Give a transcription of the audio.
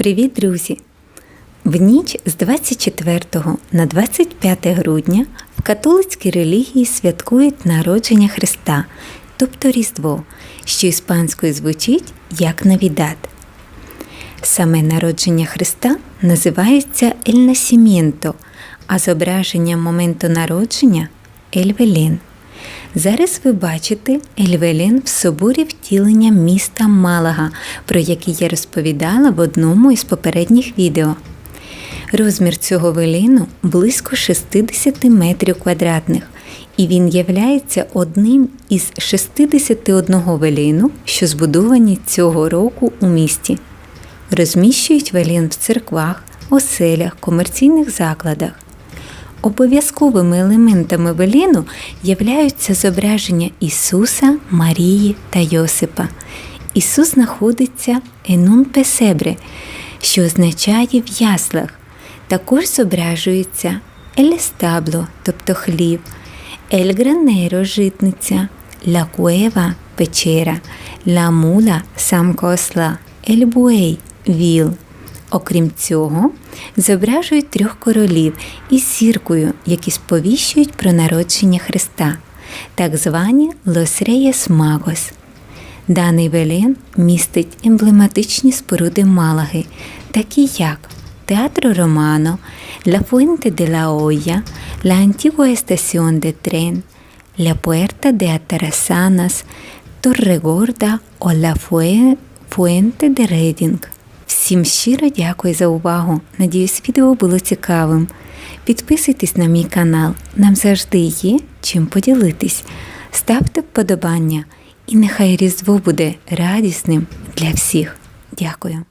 Привіт, друзі! В ніч з 24 на 25 грудня в католицькій релігії святкують народження Христа, тобто Різдво, що іспанською звучить як Навідат. Саме народження Христа називається Ель Насімєнто, а зображення моменту народження Ель Велен. Зараз ви бачите Ельвелін в соборі втілення міста Малага, про який я розповідала в одному із попередніх відео. Розмір цього веліну близько 60 метрів квадратних, і він являється одним із 61 веліну, що збудовані цього року у місті. Розміщують велін в церквах, оселях, комерційних закладах. Обов'язковими елементами веліну являються зображення Ісуса, Марії та Йосипа. Ісус знаходиться «енун песебре», що означає в яслах. Також зображується «ель стабло», тобто хлів, «ель гранеро» – житниця, «ла куева» – печера, «ла мула» – самка осла, «ель буей» – віл. Окрім цього, зображують трьох королів із зіркою, які сповіщують про народження Христа, так звані Лос Реєс Магос. Даний велен містить емблематичні споруди Малаги, такі як Театро Романо, Fuente de la Olla, la Antigua Estación de Tren, La Puerta de Atarazanas, Torregorda o La Fue- Fuente de Reading. Всім щиро дякую за увагу. Надіюсь, відео було цікавим. Підписуйтесь на мій канал, нам завжди є чим поділитись. Ставте вподобання, і нехай Різдво буде радісним для всіх. Дякую.